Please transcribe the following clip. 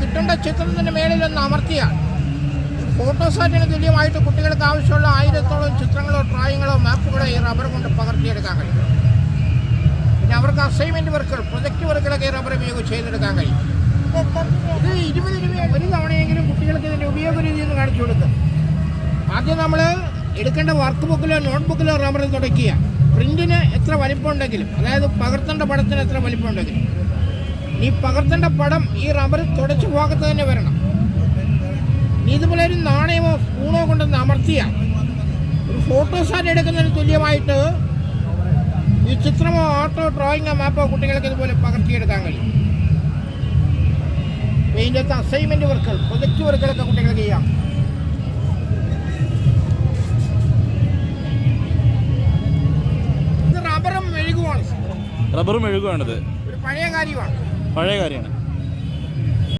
കിട്ടേണ്ട ചിത്രത്തിന്റെ മേളിൽ ഒന്ന് അമർത്തിയാൽ ഫോട്ടോസാറ്റിന് തുല്യമായിട്ട് കുട്ടികൾക്ക് ആവശ്യമുള്ള ആയിരത്തോളം ചിത്രങ്ങളോ ഡ്രോയിങ്ങളോ മാപ്പുകളോ ഈ റബ്ബർ കൊണ്ട് പകർത്തിയെടുക്കാൻ കഴിയും. പിന്നെ അവർക്ക് അസൈൻമെന്റ് വർക്കുകൾ പ്രൊജക്റ്റ് വർക്കുകളൊക്കെ ഈ റബ്ബർ ഉപയോഗം ചെയ്തെടുക്കാൻ കഴിയും. ഇത് ഇരുപത് രൂപ ഒരു തവണയെങ്കിലും കുട്ടികൾക്ക് ഇതിന്റെ ഉപയോഗ രീതി ഒന്ന് കാണിച്ചു കൊടുക്കുക ആദ്യം നമ്മൾ എടുക്കേണ്ട വർക്ക് ബുക്കിലോ നോട്ട് ബുക്കിലോ റബ്ബറിൽ തുടയ്ക്കുക പ്രിന്റിന് എത്ര വലിപ്പം ഉണ്ടെങ്കിലും അതായത് പകർത്തേണ്ട പടത്തിന് എത്ര വലിപ്പം ഉണ്ടെങ്കിലും ഈ പകർത്തേണ്ട പടം ഈ റബ്ബർ തുടച്ചു ഭാഗത്ത് തന്നെ വരണം. നീ ഇതുപോലെ ഒരു നാണയമോ സ്പൂണോ കൊണ്ടൊന്ന് അമർത്തിയാൽ ഒരു ഫോട്ടോസാറ്റ് എടുക്കുന്നതിന് തുല്യമായിട്ട് ഈ ചിത്രമോ ആർട്ടോ ഡ്രോയിങ്ങോ മാപ്പോ കുട്ടികൾക്ക് ഇതുപോലെ പകർത്തിയെടുക്കാൻ കഴിയും. ഇതിന്റെ അസൈൻമെന്റ് അസൈൻമെന്റ് വർക്കുകൾ പ്രൊജക്റ്റ് വർക്കുകളൊക്കെ കുട്ടികൾക്ക് ചെയ്യാം. റബറും റബ്ബറും മെഴുകുമാണ് റബ്ബറും മെഴുകുവാണിത്. ഒരു പഴയ കാര്യമാണ്. പഴയ കാര്യമാണ്.